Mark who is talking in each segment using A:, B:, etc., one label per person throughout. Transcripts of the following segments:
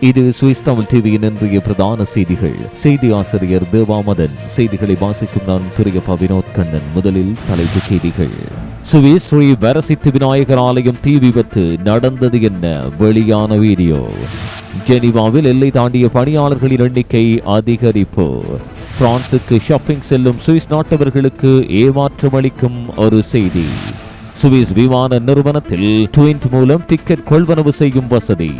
A: இது சுவிஸ் தமிழ் டிவியின் இன்றைய பிரதான செய்திகள். செய்தி ஆசிரியர் தேவாமதன். செய்திகளை வாசிக்கும் நான் துரியப்பா வினோத் கண்ணன். முதலில் தலைப்புச் செய்திகள். சுவிஸ் ஸ்ரீ வரசித்து விநாயகர் ஆலயம் தீ விபத்து நடந்தது என்ன? வெளியான வீடியோ. ஜெனிவாவில் எல்லை தாண்டிய பணியாளர்களின் எண்ணிக்கை அதிகரிப்பு. பிரான்சுக்கு ஷாப்பிங் செல்லும் சுவிஸ் நாட்டவர்களுக்கு ஏமாற்றம் அளிக்கும் ஒரு செய்தி. சுவிஸ் விமான நிறுவனத்தில் ட்வின்ட் மூலம் டிக்கெட் கொள்வனவு செய்யும் வசதி.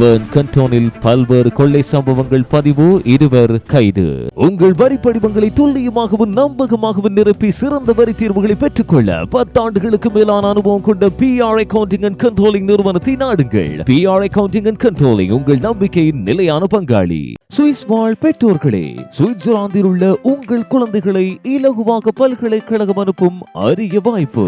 A: பெர்ன் கண்டோனில் பல்வேறு கொள்ளை சம்பவங்கள் பதிவு இருவர் கைது. உங்கள் வரி படிவங்களை துல்லியமாகவும் நம்பகமாகவும் நிரப்பி சிறந்த வரி தீர்வுகளை பெற்றுக்கொள்ள பத்தாண்டுகளுக்கு மேலான அனுபவம் கொண்ட பிஆர் அக்கவுண்டிங் அண்ட் கண்ட்ரோலிங் நிறுவனத்தை நாடுங்கள். பிஆர் அக்கவுண்டிங் அண்ட் கண்ட்ரோலிங் உங்கள் நம்பிக்கையின் நிலையான பங்காளி. சுவிஸ் வாழ் பெற்றோர்களே சுவிட்சர்லாந்தில் உள்ள உங்கள் குழந்தைகளை இலகுவாக பல்கலைக்கழகம் அனுப்பும் அரிய வாய்ப்பு.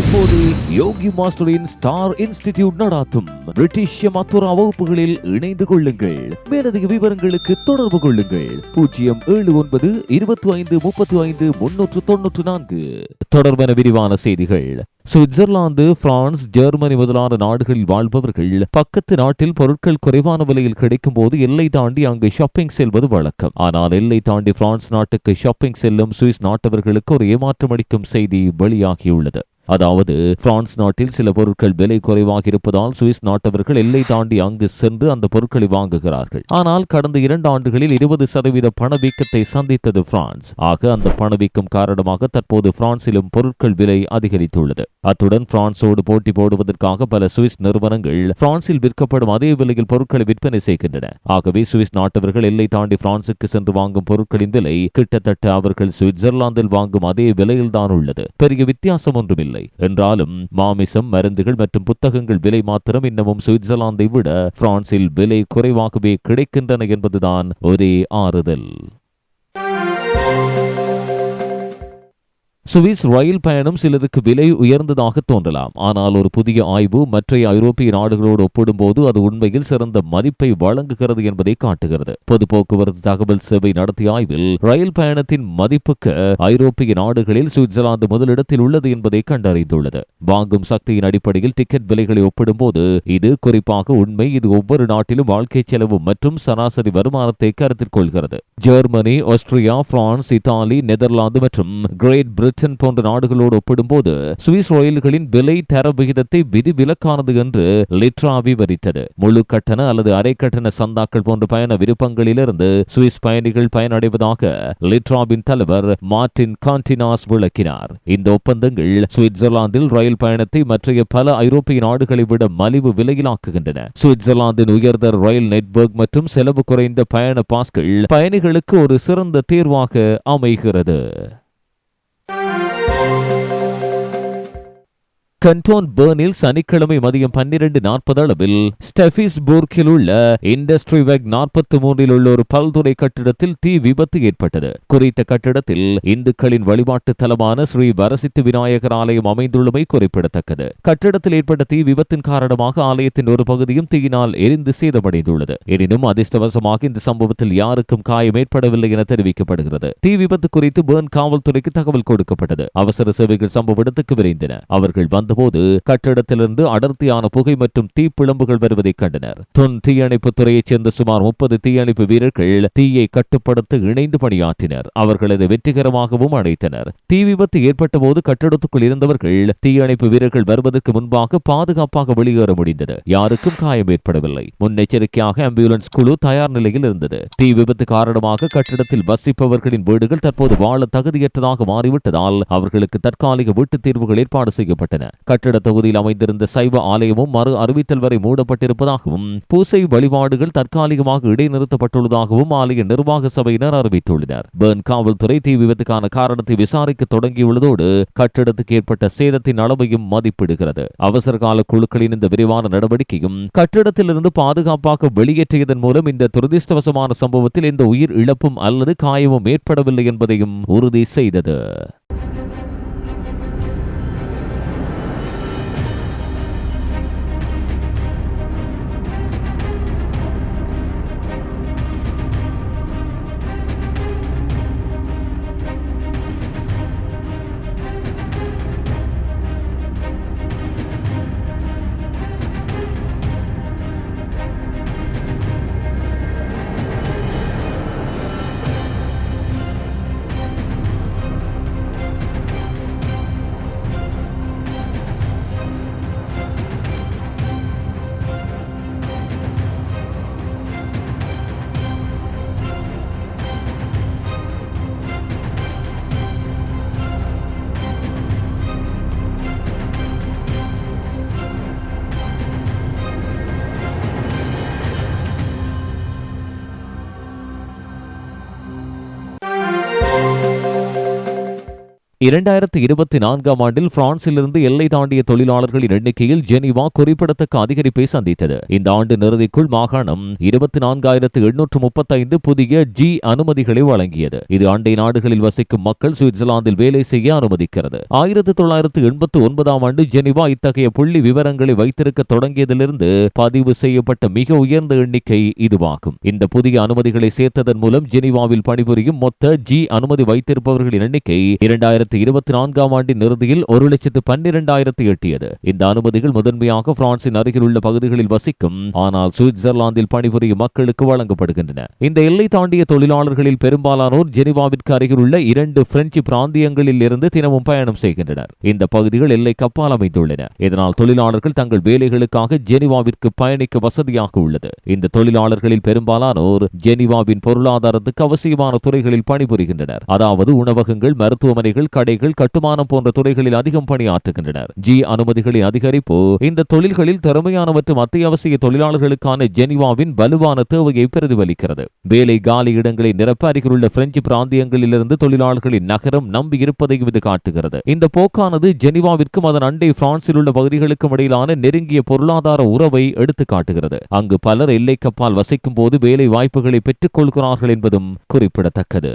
A: இப்போது யோகி மாஸ்டரின் ஸ்டார் இன்ஸ்டிடியூட் நடாத்தும். பிரிட்டிஷ் மத்துரா நிகழ்வுகளில் இணைந்து கொள்ளுங்கள். மேலதிக விவரங்களுக்கு தொடர்பு கொள்ளுங்கள். பூஜ்ஜியம் ஏழு ஒன்பது இருபத்தி ஐந்து முப்பத்தி ஐந்து முன்னூற்று தொன்னூற்று நான்கு. தொடர்பான விரிவான செய்திகள். சுவிட்சர்லாந்து பிரான்ஸ் ஜெர்மனி முதலான நாடுகளில் வாழ்பவர்கள் பக்கத்து நாட்டில் பொருட்கள் குறைவான விலையில் கிடைக்கும் போது எல்லை தாண்டி அங்கு ஷாப்பிங் செல்வது வழக்கம். ஆனால் எல்லை தாண்டி பிரான்ஸ் நாட்டுக்கு ஷாப்பிங் செல்லும் சுவிஸ் நாட்டவர்களுக்கு ஒரு ஏமாற்றம் அளிக்கும் செய்தி வெளியாகியுள்ளது. அதாவது பிரான்ஸ் நாட்டில் சில பொருட்கள் விலை குறைவாக இருப்பதால் சுவிஸ் நாட்டவர்கள் எல்லை தாண்டி அங்கு சென்று அந்த பொருட்களை வாங்குகிறார்கள். ஆனால் கடந்த இரண்டு ஆண்டுகளில் இருபது சதவீத பணவீக்கத்தை சந்தித்தது பிரான்ஸ். ஆக அந்த பணவீக்கம் காரணமாக தற்போது பிரான்சிலும் பொருட்கள் விலை அதிகரித்துள்ளது. அத்துடன் பிரான்சோடு போட்டி போடுவதற்காக பல சுவிஸ் நிறுவனங்கள் பிரான்சில் விற்கப்படும் அதே விலையில் பொருட்களை விற்பனை செய்கின்றன. ஆகவே சுவிஸ் நாட்டவர்கள் எல்லை தாண்டி பிரான்சுக்கு சென்று வாங்கும் பொருட்களின் விலை கிட்டத்தட்ட அவர்கள் சுவிட்சர்லாந்தில் வாங்கும் அதே விலையில்தான் உள்ளது. பெரிய வித்தியாசம் ஒன்றுமில்லை. இல்லை. என்றாலும் மாமிசம் மருந்துகள் மற்றும் புத்தகங்கள் விலை மாத்திரம் இன்னமும் சுவிட்சர்லாந்தை விட பிரான்சில் விலை குறைவாகவே கிடைக்கின்றன என்பதுதான் ஒரே ஆறுதல். சுவிஸ் ரயில் பயணம் சிலருக்கு விலை உயர்ந்ததாக தோன்றலாம். ஆனால் ஒரு புதிய ஆய்வு மற்ற ஐரோப்பிய நாடுகளோடு ஒப்பிடும்போது அது உண்மையில் சிறந்த மதிப்பை வழங்குகிறது என்பதை காட்டுகிறது. பொது போக்குவரத்து தகவல் சேவை நடத்திய ஆய்வில் ரயில் பயணத்தின் மதிப்புக்கு ஐரோப்பிய நாடுகளில் சுவிட்சர்லாந்து முதலிடத்தில் உள்ளது என்பதை கண்டறிந்துள்ளது. வாங்கும் சக்தியின் அடிப்படையில் டிக்கெட் விலைகளை ஒப்பிடும்போது இது குறிப்பாக உண்மை. இது ஒவ்வொரு நாட்டிலும் வாழ்க்கை செலவு மற்றும் சராசரி வருமானத்தை கருத்தில் கொள்கிறது. Germany Austria France Italy Netherlands மற்றும் கிரேட் பிரிட்டன் பிரிட்டன் போன்ற நாடுகளோடு ஒப்பிடும்போது சுவிஸ் ரயில்களின் விலை தர விகிதத்தை விதிவிலக்கானது என்று லிட்ரா விவரித்தது. முழு கட்டண அல்லது அரை கட்டண சந்தாக்கள் போன்ற பயண விருப்பங்களிலிருந்து சுவிஸ் பயணிகள் பயனடைவதாக லிட்ராவின் தலைவர் மார்டின் கான்டினாஸ் விளக்கினார். இந்த ஒப்பந்தங்கள் சுவிட்சர்லாந்தில் ரயில் பயணத்தை மற்றைய பல ஐரோப்பிய நாடுகளை விட மலிவு விலையிலாக்குகின்றன. சுவிட்சர்லாந்தின் உயர்ந்த ரயில் நெட்வொர்க் மற்றும் செலவு குறைந்த பயண பாஸ்கள் பயணிகளுக்கு ஒரு சிறந்த தீர்வாக அமைகிறது. கண்டோன் பேர்னில் சனிக்கிழமை மதியம் பன்னிரண்டு நாற்பது அளவில் ஸ்டெபிஸ்பூர்க்கில் உள்ள இண்டஸ்ட்ரி வெக் நாற்பத்தி மூன்றில் உள்ள ஒரு பல்துறை கட்டிடத்தில் தீ விபத்து ஏற்பட்டது. குறித்த கட்டிடத்தில் இந்துக்களின் வழிபாட்டு தலமான ஸ்ரீ வரசித்து விநாயகர் ஆலயம் அமைந்துள்ளமை குறிப்பிடத்தக்கது. கட்டிடத்தில் ஏற்பட்ட தீ விபத்தின் காரணமாக ஆலயத்தின் ஒரு பகுதியும் தீயினால் எரிந்து சேதமடைந்துள்ளது. எனினும் அதிர்ஷ்டவசமாக இந்த சம்பவத்தில் யாருக்கும் காயம் ஏற்படவில்லை என தெரிவிக்கப்படுகிறது. தீ விபத்து குறித்து பேர்ன் காவல்துறைக்கு தகவல் கொடுக்கப்பட்டது. அவசர சேவைகள் சம்பவ இடத்துக்கு விரைந்தன. அவர்கள் வந்த வந்தபோது கட்டிடத்திலிருந்து அடர்த்தியான புகை மற்றும் தீப்பிழம்புகள் வருவதை கண்டனர். தொன் தீயணைப்பு துறையைச் சேர்ந்த சுமார் முப்பது தீயணைப்பு வீரர்கள் தீயை கட்டுப்படுத்த இணைந்து பணியாற்றினர். அவர்கள் அதை வெற்றிகரமாகவும் அடைத்தனர். தீ விபத்து ஏற்பட்ட போது கட்டிடத்துக்குள் இருந்தவர்கள் தீயணைப்பு வீரர்கள் வருவதற்கு முன்பாக பாதுகாப்பாக வெளியேற முடிந்தது. யாருக்கும் காயம் ஏற்படவில்லை. முன்னெச்சரிக்கையாக ஆம்புலன்ஸ் குழு தயார் நிலையில் இருந்தது. தீ விபத்து காரணமாக கட்டிடத்தில் வசிப்பவர்களின் வீடுகள் தற்போது வாழ தகுதியற்றதாக மாறிவிட்டதால் அவர்களுக்கு தற்காலிக வீட்டுத் தீர்வுகள் ஏற்பாடு செய்யப்பட்டன. கட்டிட தொகுதியில் அமைந்திருந்த சைவ ஆலயமும் மறு அறிவித்தல் வரை மூடப்பட்டிருப்பதாகவும் பூசை வழிபாடுகள் தற்காலிகமாக இடைநிறுத்தப்பட்டுள்ளதாகவும் ஆலய நிர்வாக சபையினர் அறிவித்துள்ளனர். பேர்ன் காவல்துறை தீ விபத்துக்கான காரணத்தை விசாரிக்க தொடங்கியுள்ளதோடு கட்டிடத்துக்கு ஏற்பட்ட சேதத்தின் அளவையும் மதிப்பிடுகிறது. அவசர கால குழுக்களின் இந்த விரிவான நடவடிக்கையும் கட்டிடத்திலிருந்து பாதுகாப்பாக வெளியேற்றியதன் மூலம் இந்த துரதிருஷ்டவசமான சம்பவத்தில் எந்த உயிர் இழப்பும் அல்லது காயமும் ஏற்படவில்லை என்பதையும் உறுதி செய்தது. இரண்டாயிரத்தி இருபத்தி நான்காம் ஆண்டில் பிரான்சிலிருந்து எல்லை தாண்டிய தொழிலாளர்களின் எண்ணிக்கையில் ஜெனீவா குறிப்பிடத்தக்க அதிகரிப்பை சந்தித்தது. இந்த ஆண்டு நிறுதிக்குள் மாகாணம் இருபத்தி நான்காயிரத்து எண்ணூற்று முப்பத்தைந்து புதிய ஜி அனுமதிகளை வழங்கியது. இது அண்டை நாடுகளில் வசிக்கும் மக்கள் சுவிட்சர்லாந்தில் வேலை செய்ய அனுமதிக்கிறது. ஆயிரத்தி தொள்ளாயிரத்து எண்பத்தி ஒன்பதாம் ஆண்டு ஜெனிவா இத்தகைய புள்ளி விவரங்களை வைத்திருக்க தொடங்கியதிலிருந்து பதிவு செய்யப்பட்ட மிக உயர்ந்த எண்ணிக்கை இதுவாகும். இந்த புதிய அனுமதிகளை சேர்த்ததன் மூலம் ஜெனிவாவில் பணிபுரியும் மொத்த ஜி அனுமதி வைத்திருப்பவர்களின் எண்ணிக்கை இரண்டாயிரத்தி இருபத்தி நான்காம் ஆண்டின் இறுதியில் ஒரு லட்சத்து பன்னிரண்டாயிரத்து எட்டியது. இந்த அனுமதிகள் முதன்மையாக பிரான்சின் அருகில் உள்ள பகுதிகளில் வசிக்கும் ஆனால் சுவிட்சர்லாந்தில் பணிபுரியும் மக்களுக்கு வழங்கப்படுகின்றன. இந்த எல்லை தாண்டிய தொழிலாளர்களில் பெரும்பாலானோர் ஜெனிவாவிற்கு அருகில் உள்ள இரண்டு பிரெஞ்சு பிராந்தியங்களில் இருந்து தினமும் பயணம் செய்கின்றனர். இந்த பகுதிகள் எல்லை கப்பால் அமைந்துள்ளன. இதனால் தொழிலாளர்கள் தங்கள் வேலைகளுக்காக ஜெனிவாவிற்கு பயணிக்க வசதியாக உள்ளது. இந்த தொழிலாளர்களில் பெரும்பாலானோர் ஜெனிவாவின் பொருளாதாரத்துக்கு அவசியமான துறைகளில் பணிபுரிகின்றனர். அதாவது உணவகங்கள் மருத்துவமனைகள் கடைகள் கட்டுமானம் போன்ற துறைகளில் அதிகம் பணியாற்றுகின்றனர். ஜி அனுமதிகளின் அதிகரிப்பு இந்த தொழில்களில் திறமையான மற்றும் அத்தியாவசிய தொழிலாளர்களுக்கான ஜெனிவாவின் வலுவான தேவையை பிரதிபலிக்கிறது. வேலை காலி இடங்களை நிரப்ப அருகிலுள்ள பிரெஞ்சு பிராந்தியங்களிலிருந்து தொழிலாளர்களின் நகரம் நம்பி இருப்பதையும் இது காட்டுகிறது. இந்த போக்கானது ஜெனிவாவிற்கும் அதன் அண்டை பிரான்சில் உள்ள பகுதிகளுக்கும் இடையிலான நெருங்கிய பொருளாதார உறவை எடுத்து காட்டுகிறது. அங்கு பலர் எல்லை கப்பால் வசிக்கும் போது வேலை வாய்ப்புகளை பெற்றுக் கொள்கிறார்கள் என்பதும் குறிப்பிடத்தக்கது.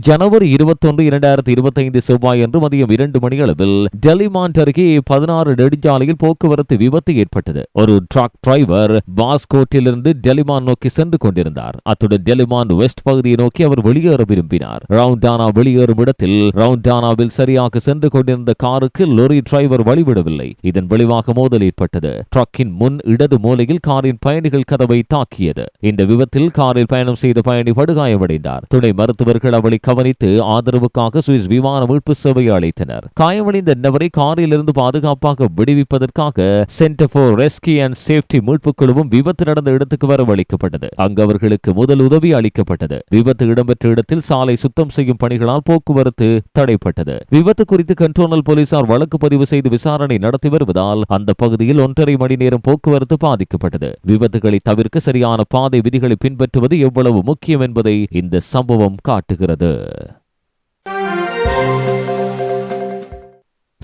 A: ஜனவரி இருபத்தொன்று இரண்டாயிரத்தி இருபத்தைந்து செவ்வாய் அன்று மதியம் இரண்டு மணி அளவில் டெலிமாண்ட் அருகே பதினாறு நெடுஞ்சாலையில் போக்குவரத்து விபத்து ஏற்பட்டது. ஒரு ட்ரக் டிரைவர் வாஸ்கோட்டிலிருந்து டெலிமான் நோக்கி சென்று கொண்டிருந்தார். அத்துடன் டெலிமான் வெஸ்ட் பகுதியை நோக்கி அவர் வெளியேற விரும்பினார். ரவுண்டானா வெளியேறும் இடத்தில் ரவுண்டானாவில் சரியாக சென்று கொண்டிருந்த காருக்கு லொரி டிரைவர் வழிவிடவில்லை. இதன் விளைவாக மோதல் ஏற்பட்டது. ட்ரக்கின் முன் இடது மூலையில் காரின் பயணிகள் கதவை தாக்கியது. இந்த விபத்தில் காரில் பயணம் செய்த பயணி படுகாயமடைந்தார். துணை மருத்துவர்கள் அவளை கவனித்து ஆதரவுக்காக சுவிஸ் விமான மீட்பு சேவையை அழைத்தனர் காயமடைந்த நபரை காரில் இருந்து பாதுகாப்பாக விடுவிப்பதற்காக centre for rescue and safety மீட்பு குழுவும் விபத்து நடந்த இடத்துக்கு வரவழைக்கப்பட்டது. அங்கு அவர்களுக்கு முதல் உதவி அளிக்கப்பட்டது. விபத்து இடம்பெற்ற இடத்தில் சாலை சுத்தம் செய்யும் பணிகளால் போக்குவரத்து தடைப்பட்டது. விபத்து குறித்து கண்ட்ரோனல் போலீசார் வழக்கு பதிவு செய்து விசாரணை நடத்தி வருவதால் அந்த பகுதியில் ஒன்றரை மணி நேரம் போக்குவரத்து பாதிக்கப்பட்டது. விபத்துகளை தவிர்க்க சரியான பாதை விதிகளை பின்பற்றுவது எவ்வளவு முக்கியம் என்பதை இந்த சம்பவம் காட்டுகிறது.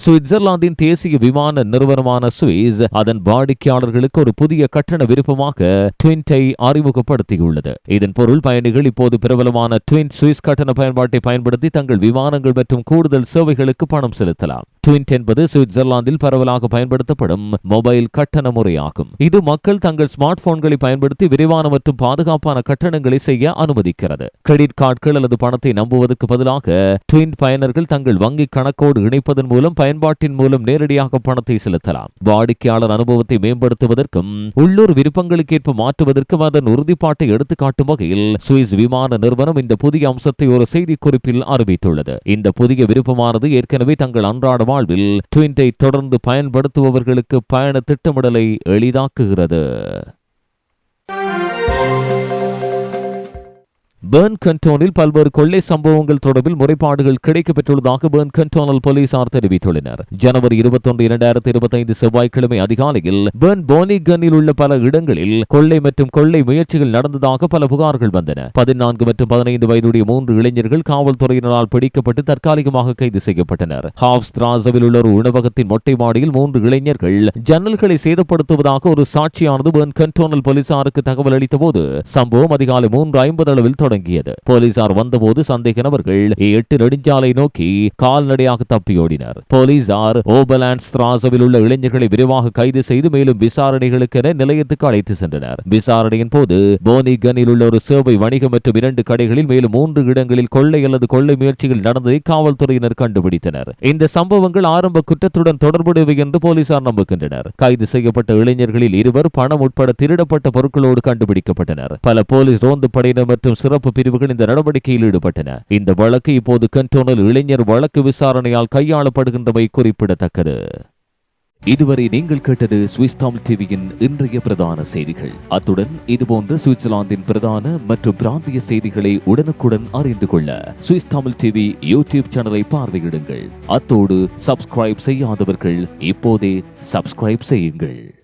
A: சுவிட்சர்லாந்தின் தேசிய விமான நிறுவனமான சுவிஸ் அதன் வாடிக்கையாளர்களுக்கு ஒரு புதிய கட்டண விருப்பமாக ட்வின்டை அறிமுகப்படுத்தியுள்ளது. இதன் பொருள் பயணிகள் இப்போது பிரபலமான ட்வின் சுவிஸ் கட்டண பயன்பாட்டை பயன்படுத்தி தங்கள் விமானங்கள் மற்றும் கூடுதல் சேவைகளுக்கு பணம் செலுத்தலாம். ட்வின்ட் என்பது சுவிட்சர்லாந்தில் பரவலாக பயன்படுத்தப்படும் மொபைல் கட்டண முறையாகும். இது மக்கள் தங்கள் ஸ்மார்ட் போன்களை பயன்படுத்தி விரைவான மற்றும் பாதுகாப்பான கட்டணங்களை செய்ய அனுமதிக்கிறது. கிரெடிட் கார்டுகள் அல்லது பணத்தை நம்புவதற்கு பதிலாக ட்வின் பயனர்கள் தங்கள் வங்கி கணக்கோடு இணைப்பதன் மூலம் பயன்பாட்டின் மூலம் நேரடியாக பணத்தை செலுத்தலாம். வாடிக்கையாளர் அனுபவத்தை மேம்படுத்துவதற்கும் உள்ளூர் விருப்பங்களுக்கேற்ப மாற்றுவதற்கும் அதன் உறுதிப்பாட்டை எடுத்துக்காட்டும் வகையில் சுவிஸ் விமான நிறுவனம் இந்த புதிய அம்சத்தை ஒரு செய்திக்குறிப்பில் அறிவித்துள்ளது. இந்த புதிய விருப்பமானது ஏற்கனவே தங்கள் அன்றாட வாழ்வில் ட்வின்ட்டை தொடர்ந்து பயன்படுத்துபவர்களுக்கு பயண திட்டமிடலை எளிதாக்குகிறது. பேர்ன் கண்டோனில் பல்வேறு கொள்ளை சம்பவங்கள் தொடர்பில் முறைப்பாடுகள் கிடைக்கப்பெற்றுள்ளதாக பேர்ன் கண்டோனல் போலீசார் தெரிவித்துள்ளனர். ஜனவரி இருபத்தொன்று இரண்டாயிரத்தி இருபத்தைந்து செவ்வாய்க்கிழமை அதிகாலையில் பேர்ன் போனிகனில் உள்ள பல இடங்களில் கொள்ளை மற்றும் கொள்ளை முயற்சிகள் நடந்ததாக பல புகார்கள் வந்தன. பதினான்கு மற்றும் பதினைந்து வயதுடைய மூன்று இளைஞர்கள் காவல்துறையினரால் பிடிக்கப்பட்டு தற்காலிகமாக கைது செய்யப்பட்டனர். ஹாவ்ஸ் திராசவில் உள்ள ஒரு உணவகத்தின் மொட்டை மாடியில் மூன்று இளைஞர்கள் ஜன்னல்களை சேதப்படுத்துவதாக ஒரு சாட்சியானது பேர்ன் கண்டோனல் போலீசாருக்கு தகவல் அளித்தபோது சம்பவம் அதிகாலை மூன்று ஐம்பது அளவில் தொடங்கி தொடங்கியது போலீசார் வந்தபோது சந்தேக நபர்கள் எட்டு நெடுஞ்சாலை நோக்கி கால்நடையாக தப்பியோடினர் போலீசார் ஓபலாண்ட் ஸ்திராசவில் உள்ள இளைஞர்களை விரைவாக கைது செய்து மேலும் விசாரணைகளுக்கென நிலையத்துக்கு அழைத்து சென்றனர். விசாரணையின் போது போனிகனில் உள்ள ஒரு சேவை வணிகம் மற்றும் இரண்டு கடைகளில் மேலும் மூன்று இடங்களில் கொள்ளை அல்லது கொள்ளை முயற்சிகள் நடந்ததை காவல்துறையினர் கண்டுபிடித்தனர். இந்த சம்பவங்கள் ஆரம்ப குற்றத்துடன் தொடர்புடையவை என்று போலீசார் நம்புகின்றனர். கைது செய்யப்பட்ட இளைஞர்களில் இருவர் பணம் உட்பட திருடப்பட்ட பொருட்களோடு கண்டுபிடிக்கப்பட்டனர். பல போலீஸ் ரோந்து படையினர் மற்றும் சிறப்பு பிரிவுகள் இந்த நடவடிக்கையில் ஈடுபட்டன. இந்த வழக்கு இப்போது கண்டோனல் இளைஞர் வழக்கு விசாரணையால் கையாளப்படுகின்றமை குறிப்பிடத்தக்கது. இதுவரை நீங்கள் கேட்டது சுவிஸ் தமிழ் டிவியின் இன்றைய பிரதான செய்திகள். அத்துடன் இதுபோன்ற சுவிட்சர்லாந்தின் பிரதான மற்றும் பிராந்திய செய்திகளை உடனுக்குடன் அறிந்து கொள்ள சுவிஸ் தமிழ் டிவி யூடியூப் சேனலை பார்வையிடுங்கள். அத்தோடு சப்ஸ்கிரைப் செய்யாதவர்கள் இப்போதே சப்ஸ்கிரைப் செய்யுங்கள்.